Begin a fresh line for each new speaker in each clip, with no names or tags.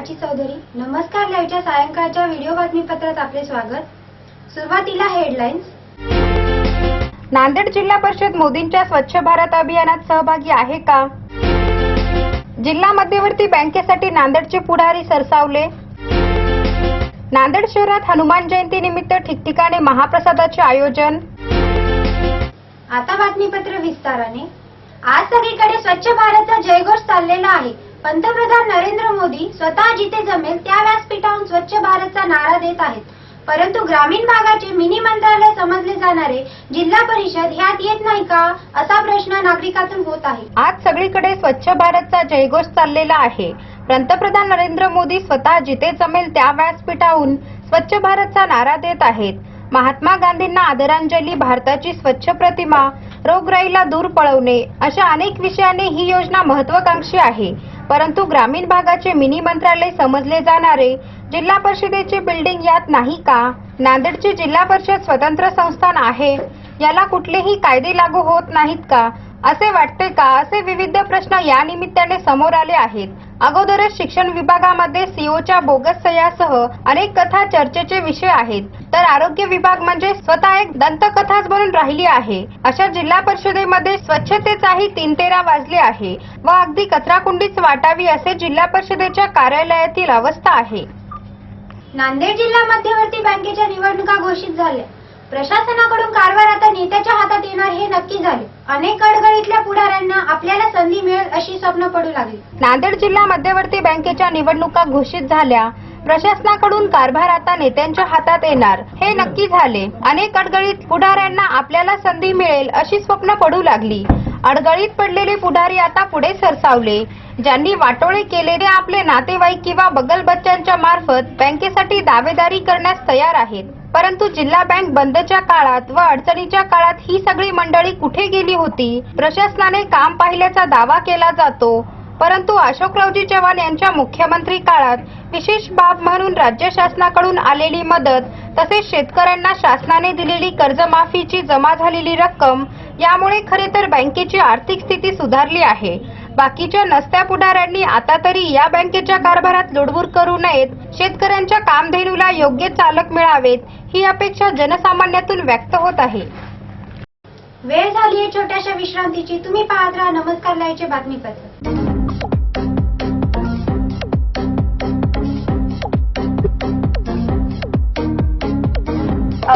प्राची चौधरी. नमस्कार लाईव्हच्या सायंकाळच्या व्हिडिओ बातमीपत्रात आपले स्वागत. सुरुवातीला हेडलाईन्स.
नांदेड जिल्हा परिषद मोदींच्या स्वच्छ भारत अभियानात सहभागी आहे का? जिल्हा मध्यवर्ती बँकेसाठी नांदेडचे पुढारी सरसावले. नांदेड शहरात हनुमान जयंती निमित्त ठिकठिकाणी महाप्रसादाचे आयोजन.
आता बातमीपत्र विस्ताराने. आज सगळीकडे स्वच्छ भारतचा जयघोष चाललेला आहे. पंतप्रधान नरेंद्र मोदी स्वतः जिथे जमेल त्या व्यासपीठावरून स्वच्छ भारतचा नारा देत आहेत. परंतु ग्रामीण भागाचे मिनी मंत्रालय समजले जाणारे जिल्हा परिषद ह्यात येत नाही का असा प्रश्न नागरिकातून होत आहे.
आज सगळीकडे स्वच्छ भारतचा जयघोष चाललेला आहे. पंतप्रधान नरेंद्र मोदी स्वतः जिथे जमेल त्या व्यासपीठाहून स्वच्छ भारतचा नारा देत आहेत. महात्मा गांधींना आदरांजली भारताची स्वच्छ प्रतिमा रोगराईला दूर पळवणे अशा अनेक विषयाने ही योजना महत्वाकांक्षी आहे. परंतु ग्रामीण भागाचे मिनी मंत्रालय समजले जाणारे जिल्हा परिषदेचे बिल्डिंग यात नाही का? नांदेडची जिल्हा परिषद स्वतंत्र संस्थान आहे. याला कुठलेही कायदे लागू होत नाहीत का? असे वाटते का? असे विविध प्रश्न या निमित्ताने समोर आले आहेत. अगोदरच शिक्षण विभागामध्ये सीओच्या बोगस सह्यासह अनेक कथा चर्चेचे विषय आहेत. तर आरोग्य विभाग म्हणजे स्वतः एक दंतकथाच बनून राहिली आहे. अशा जिल्हा परिषदेमध्ये स्वच्छतेचाही तीन तेरा वाजले आहे व अगदी कचराकुंडीच वाटावी असे जिल्हा परिषदेच्या कार्यालयातील अवस्था आहे.
नांदेड जिल्हा मध्यवर्ती बँकेच्या निवडणुका घोषित झाल्या. प्रशासनाकडून कारभार आता नेत्याच्या हातात येणार हे नक्की झाले. अनेक गडगडीतल्या पुढाऱ्यांना आपल्याला संधी मिळेल अशी स्वप्न पडू लागली.
नांदेड जिल्हा मध्यवर्ती बँकेच्या निवडणुका घोषित झाल्या. प्रशासनाकडून कारभार आता नेत्यांच्या हातात येणार. हे नक्की झाले. अनेक अडगळीत पुढाऱ्यांना आपल्याला संधी मिळेल अशी स्वप्न पडू लागली. अडगळीत पडलेले पुढारी आता पुढे सरसावले. ज्यांनी वाटोळे केलेले आपले नातेवाईक किंवा बगल बच्चांच्या मार्फत बँकेसाठी दावेदारी करण्यास तयार आहेत. परंतु जिल्हा बँक बंदच्या काळात व अडचणीच्या काळात ही सगळी मंडळी कुठे गेली होती? प्रशासनाने काम पाहिल्याचा दावा केला जातो. परंतु अशोकरावजी चव्हाण यांच्या मुख्यमंत्री काळात विशेष बाब म्हणून राज्य शासनाकडून आलेली मदत तसेच शेतकऱ्यांना शासनाने दिलेली कर्जमाफीची जमा झालेली रक्कम यामुळे खरे तर बँकेची आर्थिक स्थिती सुधारली आहे. बाकीच्या नसत्या पुढाऱ्यांनी आता तरी या बँकेच्या कारभारात लुडबुड करू नयेत. शेतकऱ्यांच्या कामधेनूला योग्य चालक मिळावेत ही अपेक्षा जनसामान्यातून व्यक्त होत आहे.
वेळ झाली आहे छोट्याशा विश्रांतीची. तुम्ही पाहत राहा नमस्कार लाईव्हचे बातमीपत्र.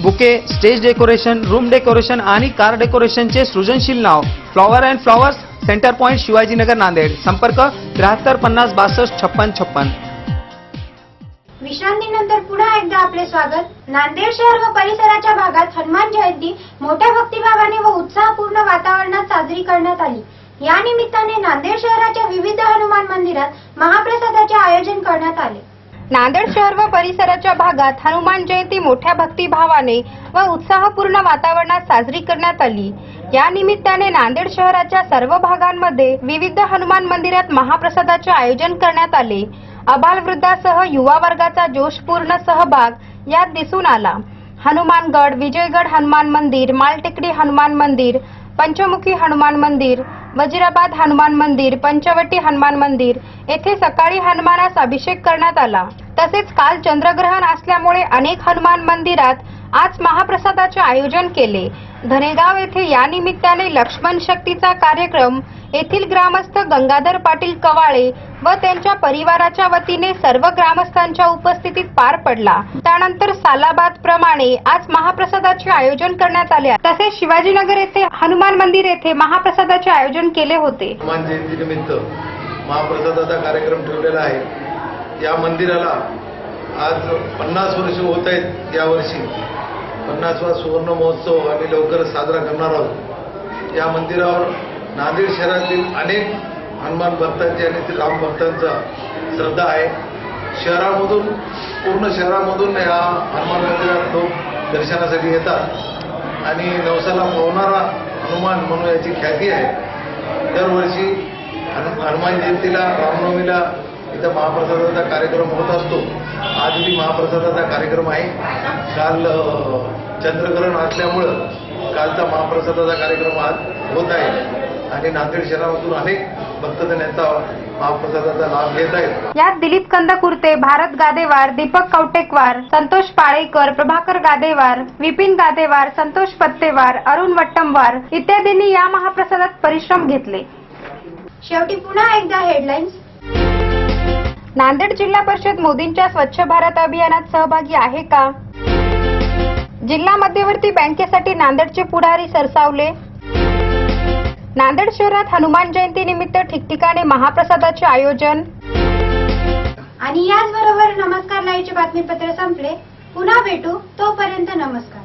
bouquet stage decoration room decoration आणि कार डेकोरेशनचे सृजनशील नाव. Flower and flowers centre point Shivajinagar Nanded. संपर्क त्र्याहत्तर पन्नास बासष्ट छप्पन छप्पन.
विश्रांतीनंतर पुन्हा एकदा आपले स्वागत. नांदेड शहर व परिसराच्या भागात हनुमान जयंती मोठ्या भक्तिभावाने व उत्साहपूर्ण वातावरणात साजरी करण्यात आली. या निमित्ताने नांदेड शहराच्या विविध हनुमान मंदिरात महाप्रसादाचे आयोजन करण्यात आले.
नांदेड शहर व परिसराच्या भागात हनुमान जयंती मोठ्या भक्तिभावाने व उत्साहपूर्ण वातावरणात साजरी करण्यात आली. या निमित्ताने नांदेड शहराच्या सर्व भागांमध्ये विविध हनुमान मंदिरात महाप्रसादाचे आयोजन करण्यात आले. अबालवृद्धासह युवा वर्गाचा जोशपूर्ण सहभाग यात दिसून आला. हनुमानगड विजयगड हनुमान मंदिर मालटेकडी हनुमान मंदिर पंचमुखी हनुमान मंदिर वजिराबाद हनुमान मंदिर पंचवटी हनुमान मंदिर येथे सकाळी हनुमानास अभिषेक करण्यात आला. तसेच काल चंद्रग्रहण असल्यामुळे अनेक हनुमान मंदिरात आज महाप्रसादाचे आयोजन केले. धनेगाव येथे या निमित्ताने लक्ष्मण शक्तीचा कार्यक्रम येथील ग्रामस्थ गंगाधर पाटील कवाळे व त्यांच्या परिवाराच्या वतीने सर्व ग्रामस्थांच्या उपस्थितीत पार पडला. त्यानंतर सालाबाद प्रमाणे आज महाप्रसादाचे आयोजन करण्यात आले. तसेच शिवाजीनगर येथे हनुमान मंदिर येथे महाप्रसादाचे आयोजन केले होते.
हनुमान जयंतीनिमित्त महाप्रसादाचा कार्यक्रम ठेवलेला आहे. या मंदिराला आज पन्नास वर्ष होत आहेत यावर्षी. पन्नासवा सुवर्ण महोत्सव आम्ही लवकरच साजरा करणार आहोत. या मंदिरावर नांदेड शहरातील अनेक हनुमान भक्तांची आणि राम भक्तांचा श्रद्धा आहे. शहरामधून पूर्ण शहरामधून या हनुमान मंदिरात लोक दर्शनासाठी येतात. आणि नवसाला पावणारा हनुमान म्हणून याची ख्याती आहे. दरवर्षी हनु- हनुमान जयंतीला रामनवमीला इथं महाप्रसादाचा कार्यक्रम होत असतो. आजही महाप्रसादाचा कार्यक्रम आहे. काल चंद्रग्रहण असल्यामुळं कालचा महाप्रसादाचा कार्यक्रम आज होत आहे. आणि नांदेड शहरामधून अनेक भक्तजण याचा महाप्रसादाचा लाभ घेत आहेत.
यात दिलीप कंदकुर्ते भारत गादेवार दीपक कवटेकवार संतोष पाळेकर प्रभाकर गादेवार विपिन गादेवार संतोष पत्तेवार अरुण वट्टमवार इत्यादींनी या महाप्रसादात परिश्रम घेतले.
शेवटी पुन्हा एकदा हेडलाईन्स
नांदेड जिल्हा परिषद मोदींच्या स्वच्छ भारत अभियानात सहभागी आहे का? जिल्हा मध्यवर्ती बँकेसाठी नांदेडचे पुढारी सरसावले. नांदेड शहरात हनुमान जयंती निमित्त ठिकठिकाणी महाप्रसादाचे आयोजन.
आणि याचबरोबर नमस्कार लाईव्हचे बातमीपत्र संपले. पुन्हा भेटू तोपर्यंत नमस्कार.